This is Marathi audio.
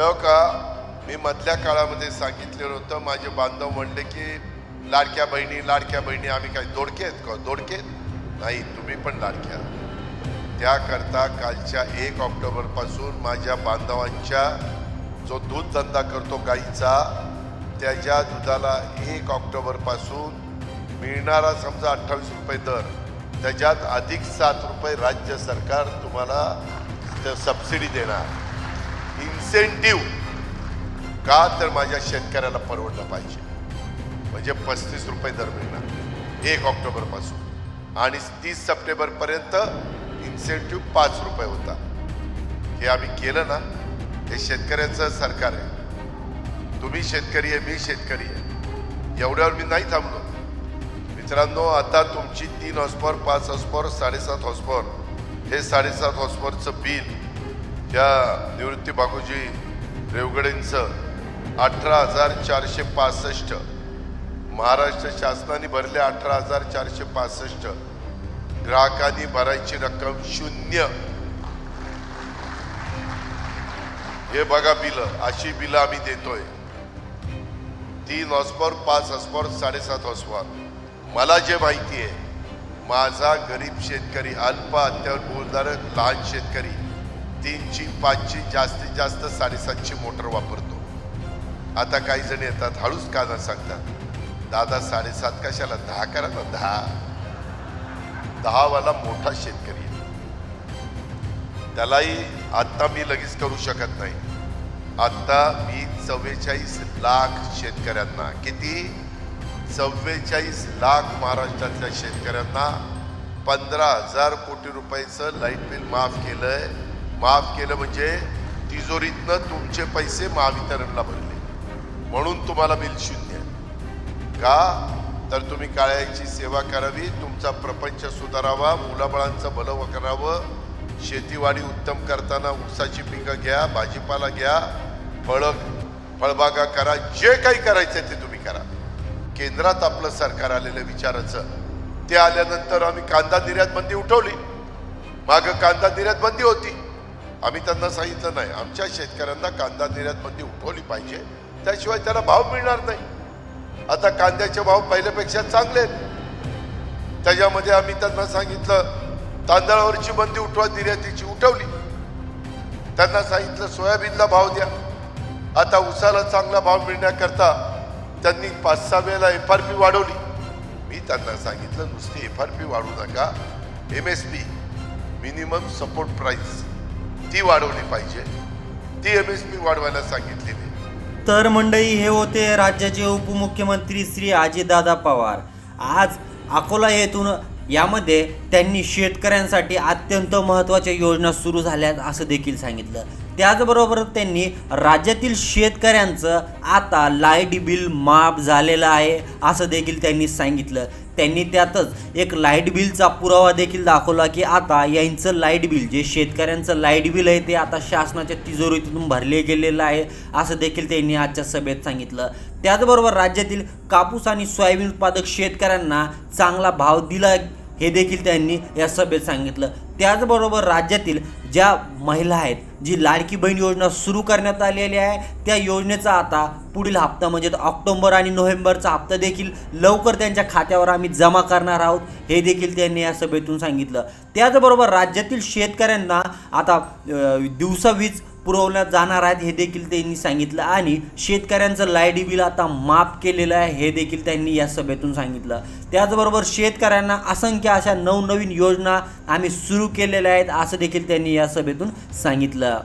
हो का? मी मधल्या काळामध्ये सांगितलेलं होतं माझे बांधव म्हणले की लाडक्या बहिणी लाडक्या बहिणी आम्ही काय दोडके आहेत का? दोडके नाही तुम्ही पण लाडक्या. त्याकरता कालच्या एक ऑक्टोबरपासून माझ्या बांधवांच्या जो दूध धंदा करतो गाईचा त्याच्या दुधाला एक ऑक्टोबरपासून मिळणारा समजा अठ्ठावीस रुपये दर त्याच्यात अधिक सात रुपये राज्य सरकार तुम्हाला सबसिडी देणार. इन्सेंटिव्ह का तर माझ्या शेतकऱ्याला परवडलं पाहिजे. म्हणजे पस्तीस रुपये दर मिळणार एक ऑक्टोबरपासून आणि तीस सप्टेंबरपर्यंत इन्सेंटिव्ह पाच रुपये होता. हे आम्ही केलं ना हे शेतकऱ्याचं सरकार आहे. तुम्ही शेतकरी आहे मी शेतकरी आहे. एवढ्यावर मी नाही थांबलो. मित्रांनो आता तुमची तीन हॉस्पॉर पाच हॉस्पॉर साडेसात हॉस्पॉर हे साडेसात हॉस्पॉरचं बिल त्या निवृत्ती बाबूजी रेवगडेंचं अठरा हजार चारशे पासष्ट महाराष्ट्र शासनाने भरले अठरा हजार चारशे पासष्ट ग्राहकांनी भरायची रक्कम शून्य. हे बघा बिलं अशी बिलं आम्ही देतोय. तीन हॉस्पॉर पाच हॉस्पॉर साडेसात हॉस्पॉर मला जे माहिती आहे माझा गरीब शेतकरी अल्प अत्यावर बोलणारं लहान शेतकरी तीनची पाचची जास्तीत जास्त साडेसातची मोटर वापरतो. आता काही जण येतात हळूच काना सांगतात दादा साडेसात कशाला? दहा करा ना दहा. दहावाला मोठा शेतकरी आहे. त्यालाही आत्ता मी लगेच करू शकत नाही. आत्ता मी चव्वेचाळीस लाख शेतकऱ्यांना किती? चव्वेचाळीस लाख महाराष्ट्रातल्या शेतकऱ्यांना पंधरा हजार कोटी रुपयाचं लाइट बिल माफ केलं आहे माफ केलं म्हणजे तिजोरीतनं तुमचे पैसे महावितरणला भरले. म्हणून तुम्हाला बिल शून्य का? तर तुम्ही काळ्याची सेवा करावी तुमचा प्रपंच सुधारावा मुलाबाळांचं भलं करावं शेतीवाडी उत्तम करताना ऊसाची पिकं घ्या भाजीपाला घ्या फळं फळबागा करा जे काही करायचं ते तुम्ही करा. केंद्रात आपलं सरकार आलेलं विचाराचं ते आल्यानंतर आम्ही कांदा निर्यात बंदी उठवली. मागं कांदा निर्यात बंदी होती. आम्ही त्यांना सांगितलं नाही. आमच्या शेतकऱ्यांना कांदा निर्यातमध्ये उठवली पाहिजे. त्याशिवाय त्याला भाव मिळणार नाही. आता कांद्याचे भाव पहिल्यापेक्षा चांगले आहेत. त्याच्यामध्ये आम्ही त्यांना सांगितलं तांदळावरची बंदी उठवा निर्यातीची उठवली. त्यांना सांगितलं सोयाबीनला भाव द्या. आता उसाला चांगला भाव मिळण्याकरता त्यांनी पाच सहा वेळेला एफ आर पी वाढवली. मी त्यांना सांगितलं नुसती एफ आर पी वाढवू नका. M S P minimum support price ती वाढवली पाहिजे. ती एम एस पी वाढवायला सांगितलेली तर मंडळी हे होते राज्याचे उपमुख्यमंत्री श्री अजितदादा पवार. आज अकोला येथून यामध्ये त्यांनी शेतकऱ्यांसाठी अत्यंत महत्त्वाच्या योजना सुरू झाल्यात असं देखील सांगितलं. त्याचबरोबर त्यांनी राज्यातील शेतकऱ्यांचं आता लाइट बिल माफ झालेलं आहे असं देखील त्यांनी सांगितलं. त्यांनी त्यातच एक लाइट बिलचा पुरावा देखील दाखवला की आता यांचं लाइट बिल जे शेतकऱ्यांचं लाइट बिल आहे ते आता शासनाच्या तिजोरीतून भरले गेलेलं आहे असं देखील त्यांनी आजच्या सभेत सांगितलं. त्याचबरोबर राज्यातील कापूस आणि सोयाबीन उत्पादक शेतकऱ्यांना चांगला भाव दिला हे देखील त्यांनी या सभेत सांगितलं. त्याचबरोबर राज्यातील ज्या महिला आहेत जी लाडकी बहीण योजना सुरू करण्यात आलेली आहे त्या योजनेचा आता पुढील हप्ता म्हणजे ऑक्टोबर आणि नोव्हेंबरचा हप्ता देखील लवकर त्यांच्या खात्यावर आम्ही जमा करणार आहोत हे देखील त्यांनी या सभेतून सांगितलं. त्याचबरोबर राज्यातील शेतकऱ्यांना आता दिवसा वीज पुरवण्यात जाणार आहेत हे देखील त्यांनी सांगितलं. आणि शेतकऱ्यांचं लाइट बिल आता माफ केलेलं आहे हे देखील त्यांनी या सभेतून सांगितलं. त्याचबरोबर शेतकऱ्यांना असंख्य अशा नवनवीन योजना आम्ही सुरू केलेल्या आहेत असं देखील त्यांनी या सभेतून सांगितलं.